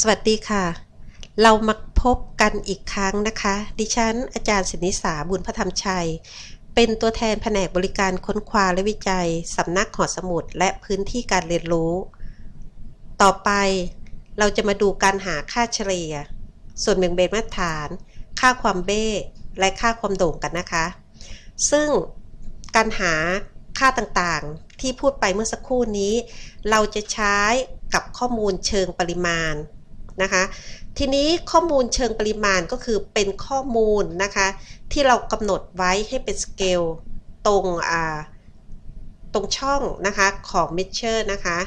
สวัสดีค่ะ เรามาพบกันอีกครั้งนะคะ ดิฉัน อาจารย์ศินิสาบุญพระธรรมชัย เป็นตัวแทนแผนกบริการค้นคว้าและวิจัยสำนักหอสมุดและพื้นที่การเรียนรู้ ต่อไปเราจะมาดูการหาค่าเฉลี่ย ส่วนแบ่งเบนมาตรฐาน ค่าความเบ้และค่าความโด่งกันนะคะ ซึ่งการหาค่าต่างๆที่พูดไปเมื่อสักครู่นี้ เราจะใช้กับข้อมูลเชิงปริมาณ นะคะ ทีนี้ข้อมูลเชิงปริมาณก็คือเป็นข้อมูลนะคะ ที่เรากำหนดไว้ให้เป็นสเกลตรงตรงช่องนะคะของ measure นะคะ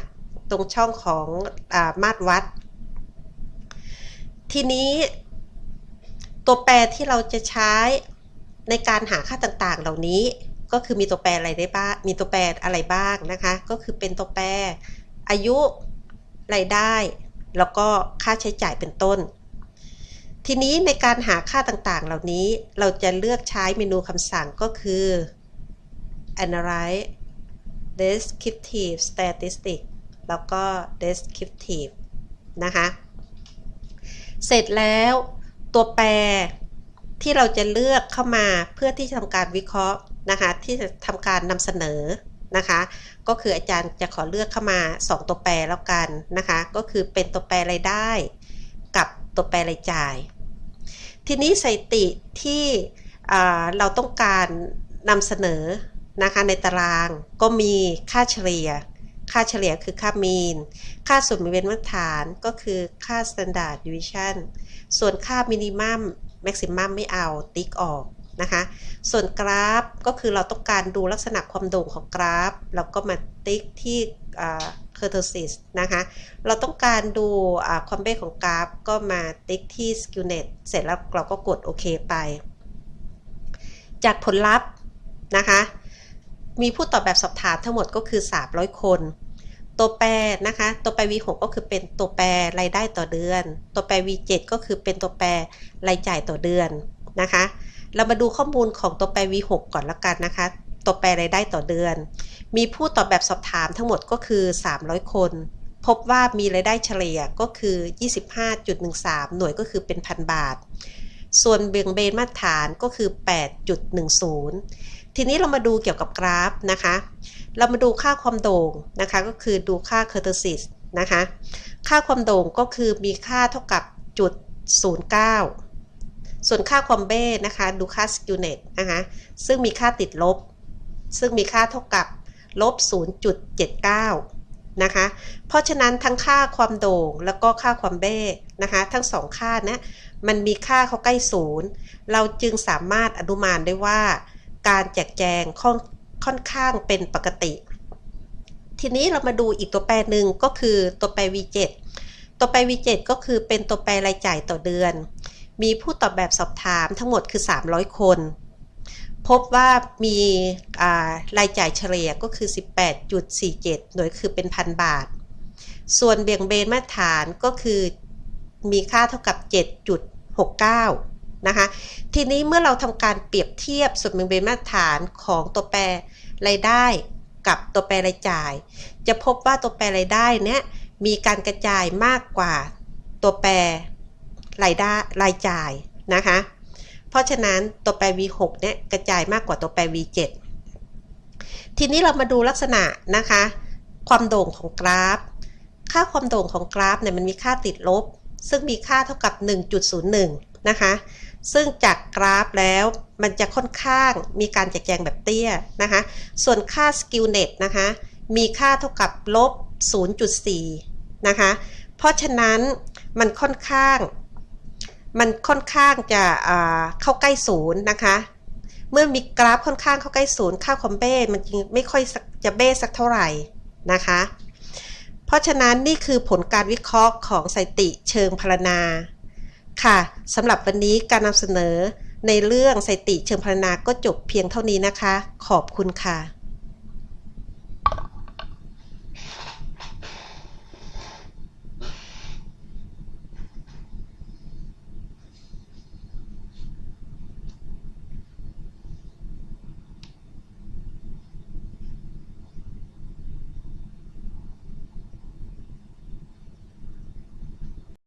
ตรงช่องของอามาตรวัด ทีนี้ตัวแปรที่เราจะใช้ในการหาค่าต่างๆ เหล่านี้ก็คือมีตัวแปรอะไรได้บ้าง มีตัวแปรอะไรบ้างนะคะ ก็คือเป็นตัวแปรอายุรายได้ แล้วก็ค่าใช้จ่ายเป็นต้น ทีนี้ในการหาค่าต่างๆ เหล่านี้เราจะเลือกใช้เมนูคำสั่งก็คือ analyze descriptive statistic แล้วก็ descriptive นะคะ เสร็จแล้วตัวแปรที่เราจะเลือกเข้ามาเพื่อที่จะทำการวิเคราะห์นะคะที่จะทำการนำเสนอ นะคะ ก็คืออาจารย์จะขอเลือกเข้ามา 2 ตัวแปรแล้วกันนะคะ ก็คือเป็นตัวแปรรายได้ กับตัวแปรรายจ่าย ทีนี้สถิติที่เราต้องการนำเสนอนะคะในตารางก็มีค่าเฉลี่ย ค่าเฉลี่ยคือค่ามีน ค่าส่วนมีเว้นมาตรฐานก็คือค่า standard deviation ส่วนค่า minimum maximum ไม่เอาติ๊กออก นะคะ ส่วนกราฟก็คือเราต้องการดูลักษณะความโด่งของกราฟแล้วก็มาติ๊กที่เคอร์เทซิสนะคะ เราต้องการดูความเบ้ของกราฟ ก็มาติ๊กที่ skewness เสร็จแล้วเราก็กดโอเคไป จากผลลัพธ์นะคะ มีผู้ตอบแบบสอบถามทั้งหมดก็คือ 300 คนตัวแปรนะคะ ตัวแปร V6 ก็คือเป็นตัวแปรรายได้ต่อเดือน ตัวแปร V7 ก็คือเป็นตัวแปรรายจ่ายต่อเดือนนะคะ เรามาดูข้อมูลของตัวแปร V6 ก่อนละกันนะคะ ตัวแปรรายได้ต่อเดือน มีผู้ตอบแบบสอบถามทั้งหมดก็คือ 300 คน พบว่ามีรายได้เฉลี่ยก็คือ 25.13 หน่วยก็คือเป็นพันบาท ส่วนเบี่ยงเบนมาตรฐานก็คือ 8.10 ทีนี้เรามาดูเกี่ยวกับกราฟนะคะ เรามาดูค่าความโด่งนะคะก็คือดูค่าเคอร์เทซิสนะคะ ค่าความโด่งก็คือมีค่าเท่ากับจุด09 ส่วนค่าความเบ้นะคะดูค่าสกิลเน็ตนะคะซึ่งมีค่าติดลบ ซึ่งมีค่าเท่ากับลบ 0.79 นะคะ เพราะฉะนั้นทั้งค่าความโด่งแล้วก็ค่าความเบ้นะคะทั้งสองค่านะมันมีค่าเขาใกล้ศูนย์เราจึงสามารถอนุมานได้ว่าการแจกแจงค่อนค่อนข้างเป็นปกติ ทีนี้เรามาดูอีกตัวแปรหนึ่งก็คือตัวแปร V7 ตัวแปร V7 ก็คือเป็นตัวแปรรายจ่ายต่อเดือน มีผู้ตอบแบบสอบถามทั้งหมดคือ 300 คน พบว่ามีรายจ่ายเฉลี่ยก็คือ 18.47 หน่วยคือเป็นพันบาท ส่วนเบี่ยงเบนมาตรฐานก็คือมีค่าเท่ากับ 7.69 นะคะ ทีนี้เมื่อเราทำการเปรียบเทียบส่วนเบี่ยงเบนมาตรฐานของตัวแปรรายได้กับตัวแปรรายจ่าย จะพบว่าตัวแปรรายได้เนี้ยมีการกระจายมากกว่าตัวแปร รายได้รายจ่ายนะคะ เพราะฉะนั้นตัวแปร V6 เนี่ยกระจายมากกว่าตัวแปร V7 ทีนี้เรามาดูลักษณะนะคะ ความโด่งของกราฟ ค่าความโด่งของกราฟเนี่ยมันมีค่าติดลบ ซึ่งมีค่าเท่ากับ 1.01 นะคะ ซึ่งจากกราฟแล้วมันจะค่อนข้างมีการแจกแจงแบบเตี้ยนะคะ ส่วนค่า skill net นะคะ มีค่าเท่ากับลบ0.4 นะคะ เพราะฉะนั้นมันค่อนข้าง มันค่อนข้างจะเข้าใกล้ศูนย์นะคะ เมื่อมีกราฟค่อนข้างเข้าใกล้ศูนย์ค่าความเบ้มันจริงไม่ค่อยจะเบ้สักเท่าไหร่นะคะ เพราะฉะนั้นนี่คือผลการวิเคราะห์ของสถิติเชิงพรรณนา ค่ะสำหรับวันนี้การนำเสนอในเรื่องสถิติเชิงพรรณนาก็จบเพียงเท่านี้นะคะ ขอบคุณค่ะ